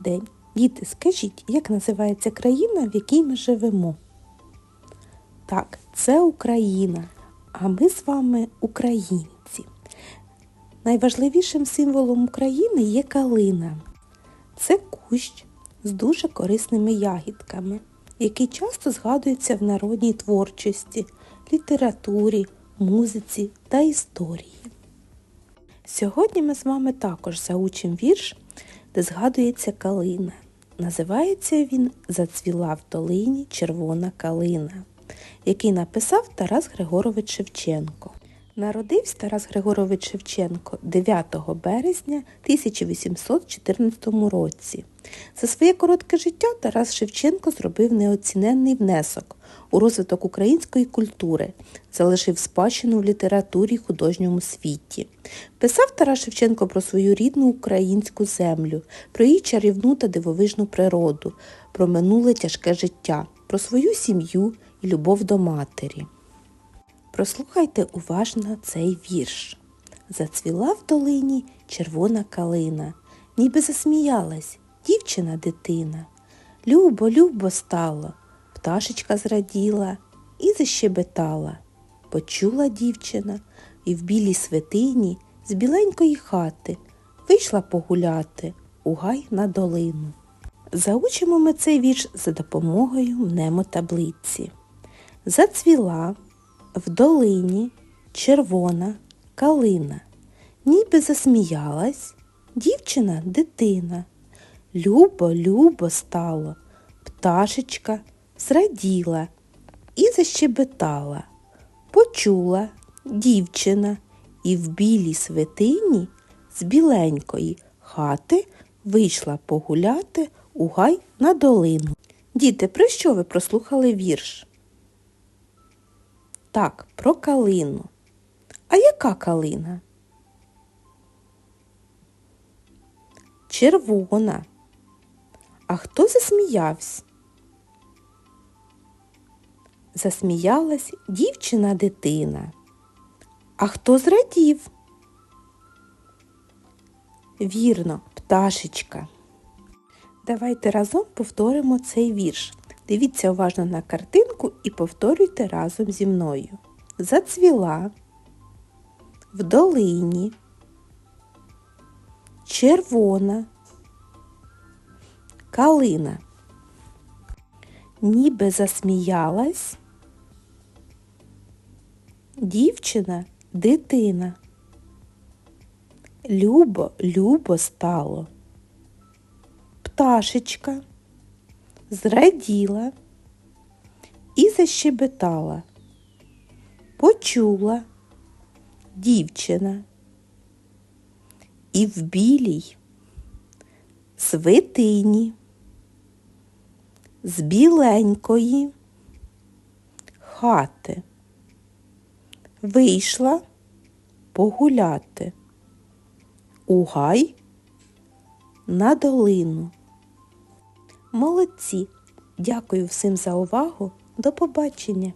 день. Діти, скажіть, як називається країна, в якій ми живемо? Так, це Україна, а ми з вами українці. Найважливішим символом України є калина. Це кущ з дуже корисними ягідками, який часто згадується в народній творчості, літературі, музиці та історії. Сьогодні ми з вами також заучимо вірш, де згадується калина. Називається він Зацвіла в долині червона калина, який написав Тарас Григорович Шевченко. Народився Тарас Григорович Шевченко 9 березня 1814 році. За своє коротке життя Тарас Шевченко зробив неоціненний внесок у розвиток української культури, залишив спадщину в літературі й художньому світі. Писав Тарас Шевченко про свою рідну українську землю, про її чарівну та дивовижну природу, про минуле тяжке життя, про свою сім'ю і любов до матері. Прослухайте уважно цей вірш. Зацвіла в долині червона калина, ніби засміялась дівчина дитина. Любо, любо стало, пташечка зраділа і защебетала. Почула дівчина і в білій святині з біленької хати вийшла погуляти у гай на долину. Заучимо ми цей вірш за допомогою мнемотаблиці. Зацвіла в долині червона калина, ніби засміялась дівчина дитина. Любо, любо стало, пташечка зраділа і защебетала. Почула дівчина і в білій святині з біленької хати вийшла погуляти у гай на долину. Діти, про що ви прослухали вірш? Так, про калину. А яка калина? Червона. А хто засміявся? Засміялась дівчина дитина. А хто зрадів? Вірно, пташечка. Давайте разом повторимо цей вірш. Дивіться уважно на картинку і повторюйте разом зі мною. Зацвіла в долині, червона, калина, ніби засміялась, дівчина, дитина. Любо, любо стало. Пташечка зраділа і защебетала. Почула дівчина і в білій свитині з біленької хати вийшла погуляти у гай на долину. Молодці! Дякую всім за увагу. До побачення!